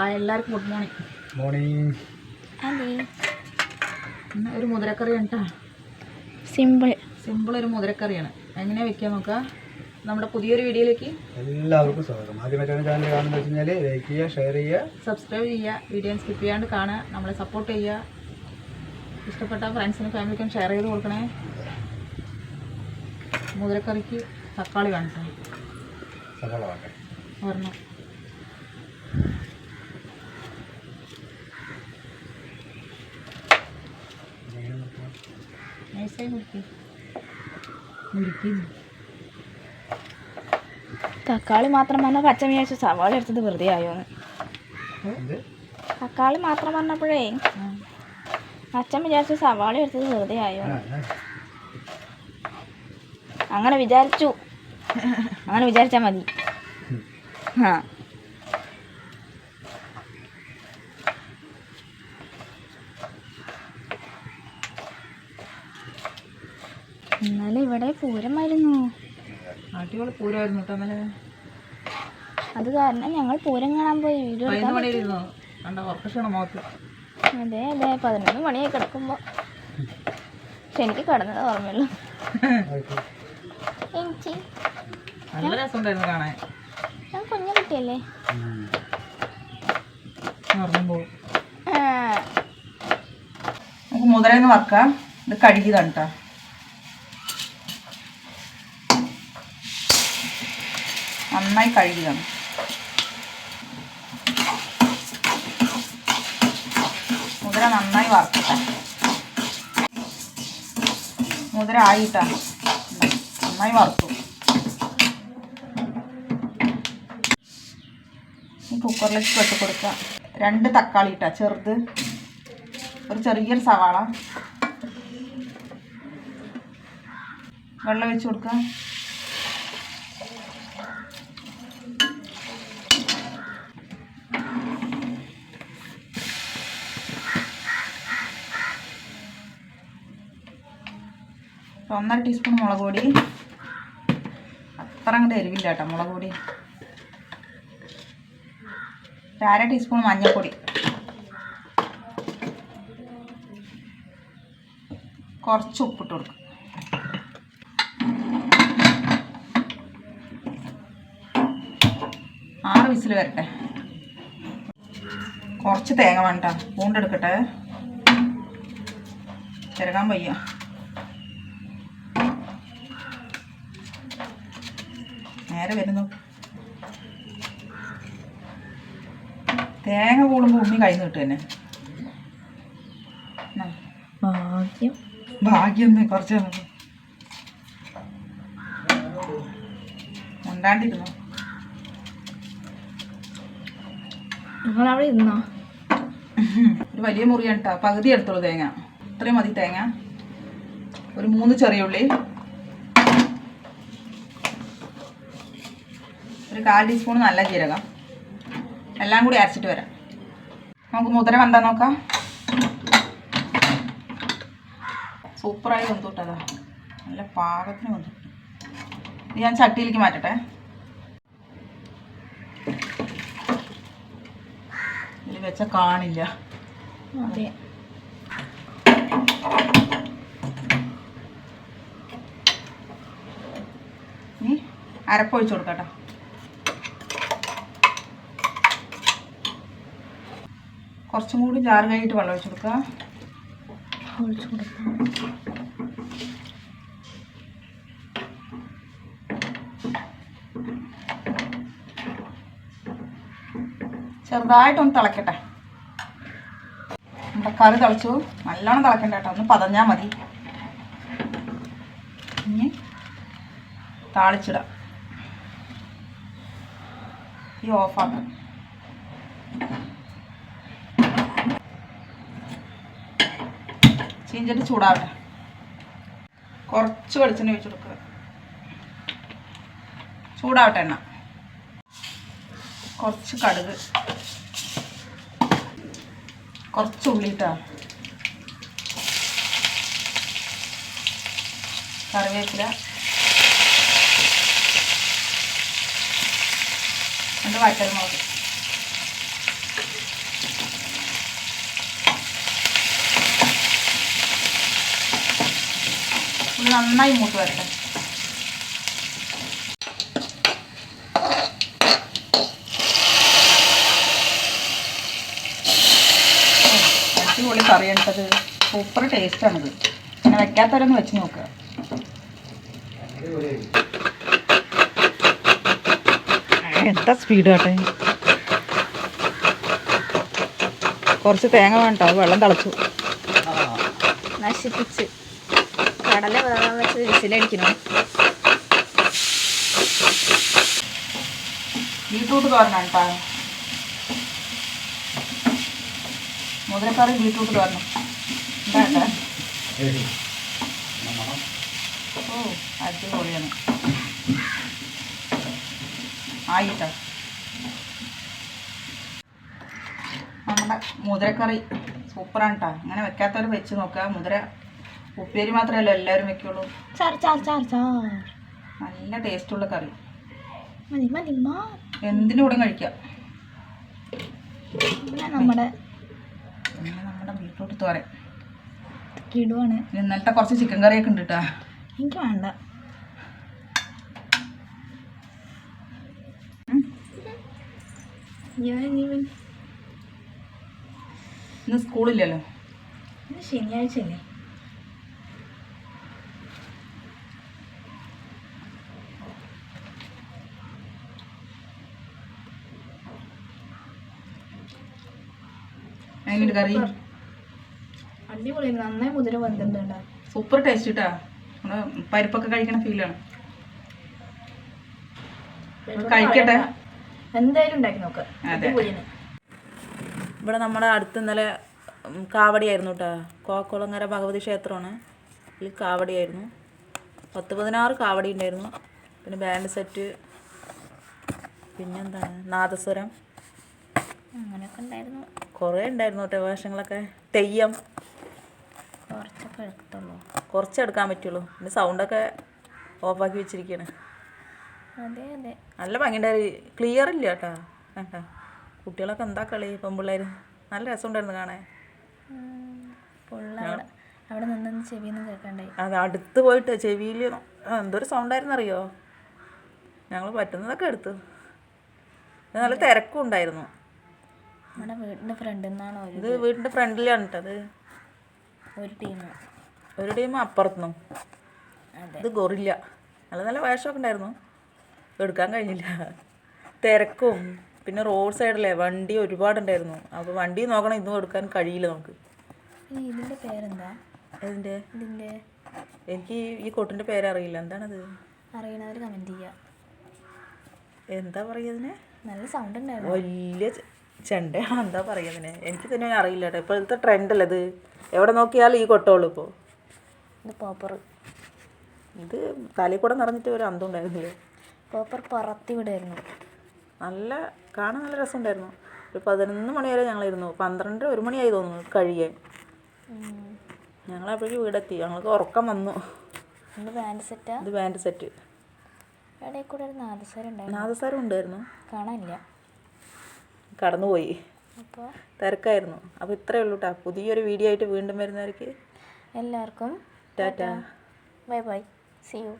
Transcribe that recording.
ആ എല്ലാവർക്കും good morning morning ഇന്ന് ഒരു മുതിരക്കറി കേട്ടോ സിമ്പിൾ സിമ്പിൾ ഒരു മുതിരക്കറിയാണ്. എങ്ങനെ വെക്കാൻ നോക്കുക നമ്മുടെ പുതിയൊരു വീഡിയോയിലേക്ക് എല്ലാവർക്കും സ്വാഗതം. ആദ്യമായിട്ടാണ് ചാനൽ കാണുന്നത് വെച്ച് കഴിഞ്ഞാൽ ലൈക്ക് ചെയ്യുക ഷെയർ ചെയ്യുക. സബ്സ്ക്രൈബ് ചെയ്യുക വീഡിയോ സ്കിപ്പ് ചെയ്യാണ്ട് കാണുക നമ്മളെ സപ്പോർട്ട് ചെയ്യുക. ഇഷ്ടപ്പെട്ട ഫ്രണ്ട്സിനും ഫാമിലിക്കും ഷെയർ ചെയ്ത് കൊടുക്കണേ. മുതിരക്കറിക്ക് തക്കാളി കാണിച്ചു? സവാള വേണ്ടേ ഒരെണ്ണം. തക്കാളി മാത്രം പറഞ്ഞാൽ പച്ചമിയാഴ്ച വിചാരിച്ചു സവാള എടുത്തത് വെറുതെ ആയോന്ന്. തക്കാളി മാത്രം പറഞ്ഞപ്പോഴേ അച്ഛൻ വിചാരിച്ചു സവാള എടുത്തത് വെറുതെ ആയോ. അങ്ങനെ വിചാരിച്ചു. അങ്ങനെ വിചാരിച്ചാൽ മതി. ആ ഇന്നലെ ഇവിടെ പൂരമായിരുന്നു. അടിപൊളി പൂരമായിരുന്നു കേട്ടോ അന്നലെ അത് കാരണം ഞങ്ങൾ പൂരം കാണാൻ പോയി. വീഡിയോ അതെ അതെ. പതിനൊന്ന് മണിയായി കിടക്കുമ്പോൾ പക്ഷെ എനിക്ക് കിടന്നത് ഓർമ്മയുള്ളൂ. എനിക്ക് നല്ല രസമുണ്ടായിരുന്നു കാണാൻ. ഞാൻ കുഞ്ഞു കുട്ടിയല്ലേ? നമുക്ക് മുതലേന്ന് വറക്കാം. ഇത് കഴുകിയതാണ് കേട്ടോ നന്നായി കഴുകിയതാണ്. മുതല നന്നായി വറക്കട്ടെ. മുതല ആയിട്ടാണ് നന്നായി വറുത്തു. കുക്കറിലേക്ക് പെട്ട് കൊടുക്കുക. രണ്ട് തക്കാളി ഇട്ടാ ചെറുത്. ഒരു ചെറിയൊരു സവാള. വെള്ളം ഒഴിച്ച് കൊടുക്കുക. ഒന്നര ടീസ്പൂൺ മുളക് പൊടി. അത്ര അങ്ങോട്ട് എരിവില്ല കേട്ടോ മുളക് പൊടി. അര ടീസ്പൂൺ മഞ്ഞൾപ്പൊടി. കുറച്ച് ഉപ്പിട്ട് കൊടുക്കും. ആറ് വിസിൽ വരട്ടെ. കുറച്ച് തേങ്ങ വേണ്ട പൂണ്ടെടുക്കട്ടെ ചിരകാൻ വയ്യ. നേരെ വരുന്നു. തേങ്ങ കൂടുമ്പോൾ ഉമ്മി നിന്ന് കിട്ടും തന്നെ. ഭാഗ്യം. ഭാഗ്യം കുറച്ച്. ഉണ്ടാണ്ടിരുന്നു നിങ്ങൾ അവിടെ ഇരുന്നോ? ഒരു വലിയ മുറിയാണ് കേട്ടോ പകുതി എടുത്തോളൂ തേങ്ങ. ഇത്രയും മതി തേങ്ങ. ഒരു മൂന്ന് ചെറിയ ഉള്ളി. ഒരു കാൽ ടീസ്പൂൺ നല്ല ജീരകം. എല്ലാം കൂടി അരച്ചിട്ട് വരാം. നമുക്ക് മുതിര വന്താ നോക്കാം. സൂപ്പറായി വെന്തു കിട്ടതാ നല്ല പാകത്തിന് വെന്തു. ഞാൻ ചട്ടിയിലേക്ക് മാറ്റട്ടെ. ഇതിൽ വെച്ച കാണില്ല. അതെ. അരപ്പൊഴിച്ച് കൊടുക്കട്ടോ കുറച്ചും കൂടി ജാറ് കഴിഞ്ഞിട്ട് വെള്ളം ഒഴിച്ചു കൊടുക്കുക. ഒഴിച്ചു കൊടുക്കാം. ചെറുതായിട്ടൊന്ന് തിളക്കട്ടെ. നമ്മുടെ കറി തിളച്ചു. നല്ലോണം തിളക്കണ്ട കേട്ടോ. ഒന്ന് പതഞ്ഞാൽ മതി. ഇനി താളിച്ചിടാം. ഈ ഓഫാക്കാം ചീഞ്ചട്ടി ചൂടാവട്ടെ. കുറച്ച് വെളിച്ചെണ്ണ ഒഴിച്ച് കൊടുക്കുക. ചൂടാവട്ടെ എണ്ണ. കുറച്ച് കടുക്. കുറച്ച് ഉള്ളിട്ടാ കറിവേപ്പില. രണ്ട് വറ്റൽ നന്നായി മൂത്ത് വരട്ടെ. അടിപൊളി കറിയണ്ടത് സൂപ്പർ ടേസ്റ്റാണിത് ഇങ്ങനെ വെക്കാത്തവരൊന്ന് വെച്ച് നോക്കുക എന്താ സ്പീഡ് കേട്ടെ കുറച്ച് തേങ്ങ വേണ്ട വെള്ളം തിളച്ചു. നശിപ്പിച്ച്. കടല വേകാൻ വെച്ച് വിസിലടിക്കണം. ബീട്രൂട്ട് തോരണം കേട്ടോ. മുതിരക്കറി ബീട്രൂട്ട് തോരണം. എന്താ ഓ അടിപൊളിയാണ്. ആയിട്ടോ. നമ്മുടെ മുതിരക്കറി സൂപ്പറാണ് കേട്ടോ. ഇങ്ങനെ വെക്കാത്തവർ വെച്ച് നോക്കുക. മുതിര ഉപ്പേരി മാത്രമല്ല എല്ലാവരും വെക്കുള്ളൂ? ചാർ ചാർ ചാർ ചാർ. നല്ല ടേസ്റ്റുള്ള കറി. മതി മതി എന്തിന്റെ കൂടെ കഴിക്കാം. പിന്നെ നമ്മുടെ പിന്നെ നമ്മുടെ ബീട്രൂട്ട് തോരൻ. കിടുവാണ്. ഇന്നലത്തെ കുറച്ച് ചിക്കൻ കറിയൊക്കെ ഉണ്ട് കേട്ടോ എനിക്ക് വേണ്ട. ഇന്ന് സ്കൂളില്ലല്ലോ. ശനിയാഴ്ച അല്ലേ? എങ്ങനെ കറി. അടിപൊളി. നന്നായി മുതിര വന്നിട്ടുണ്ട് സൂപ്പർ ടേസ്റ്റ് കേട്ടാ നമ്മുടെ പരിപ്പൊക്കെ കഴിക്കണ ഫീലാണ് കഴിക്കട്ടെ. എന്തായാലും ഉണ്ടാക്കി നോക്കാം. ഇവിടെ നമ്മുടെ അടുത്ത് ഇന്നലെ കാവടിയായിരുന്നു കേട്ടോ കോക്കുളങ്ങര ഭഗവതി ക്ഷേത്രമാണ്. ഇതിൽ കാവടിയായിരുന്നു പത്ത് പതിനാറ് കാവടി ഉണ്ടായിരുന്നു. പിന്നെ ബാൻഡ് സെറ്റ് പിന്നെന്താണ്? നാദസ്വരം. അങ്ങനെയൊക്കെ ഉണ്ടായിരുന്നു. കുറേ ഉണ്ടായിരുന്നു കേട്ടോ വേഷങ്ങളൊക്കെ. തെയ്യം. കുറച്ചൊക്കെ എടുത്തുള്ളൂ. കുറച്ച് എടുക്കാൻ പറ്റുള്ളൂ. പിന്നെ സൗണ്ടൊക്കെ ഓഫാക്കി വെച്ചിരിക്കുകയാണ് അതെ അതെ. നല്ല ഭംഗിയുണ്ടായി ക്ലിയർ ഇല്ല കേട്ടോ. കേട്ടാ കുട്ടികളൊക്കെ എന്താ കളി പെൺപിള്ളേർ നല്ല രസമുണ്ടായിരുന്നു കാണാൻ. അവിടെ അവിടെ നിന്ന് ചെവിയൊന്നും കേൾക്കണ്ടായി അത് അടുത്ത് പോയിട്ട് ചെവിയിൽ എന്തൊരു സൗണ്ടായിരുന്നു അറിയോ ഞങ്ങൾ പറ്റുന്നതൊക്കെ എടുത്തു. നല്ല തിരക്കും ഉണ്ടായിരുന്നു. നമ്മുടെ വീടിന്റെ ഫ്രണ്ടിൽ നിന്നാണ് ഇത് വീടിന്റെ ഫ്രണ്ടിലാണ് കേട്ടത് ഒരു ടീം ഒരു ടീം അപ്പുറത്തുനിന്നും അതെ. ഇത് ഗൊറില്ല. നല്ല നല്ല വേഷമൊക്കെ ഉണ്ടായിരുന്നു. എടുക്കാൻ കഴിഞ്ഞില്ല. തിരക്കും. പിന്നെ റോഡ് സൈഡിലെ വണ്ടി ഒരുപാടുണ്ടായിരുന്നു അപ്പോൾ വണ്ടി നോക്കണം ഇതും എടുക്കാൻ കഴിയില്ല നമുക്ക്. ഇതിന്റെ പേരെന്താ? ഇതിന്റെ ഇതിന്റെ? എനിക്ക് ഈ കൊട്ടിന്റെ പേരറിയില്ല എന്താണത്? അറിയണവർ കമന്റ് ചെയ്യാ. എന്താ പറയുക നല്ല സൗണ്ട് ഉണ്ടായിരുന്നു. വലിയ ചെണ്ടയാണോ എന്താ പറയുക എനിക്ക് തന്നെ അറിയില്ല കേട്ടോ ഇപ്പോഴത്തെ ട്രെൻഡല്ലേ ഇത്? എവിടെ നോക്കിയാലും ഈ കൊട്ടോളൂ ഇപ്പോൾ ഇത് പോപ്പർ ഇത് തലയിൽ കൂടെ നിറഞ്ഞിട്ട് ഒരു അന്തം ഉണ്ടായിരുന്നില്ലേ? പോപ്പർ പറത്തി വിടായിരുന്നു. നല്ല കാണാൻ നല്ല രസമുണ്ടായിരുന്നു. ഒരു പതിനൊന്ന് മണി വരെ ഞങ്ങളിരുന്നു. പന്ത്രണ്ട് ഒരു മണിയായി തോന്നുന്നു കഴിയാൻ ഞങ്ങളപ്പോഴേക്കും വീടെത്തി. ഞങ്ങൾക്ക് ഉറക്കം വന്നു. ഇത് ബാൻഡ് സെറ്റാ ഇത് ബാൻഡ് സെറ്റ് ഇടയിൽ കൂടെ ഒരു നാദസ്വരം ഉണ്ടായിരുന്നു. ഉണ്ടായിരുന്നു. കാണാനില്ല. കടന്നുപോയി. അപ്പോൾ തിരക്കായിരുന്നു. അപ്പോൾ ഇത്രേ ഉള്ളൂ കേട്ടോ പുതിയൊരു വീഡിയോ ആയിട്ട് വീണ്ടും വരുന്നവർക്ക് എല്ലാവർക്കും tata. Bye bye. See you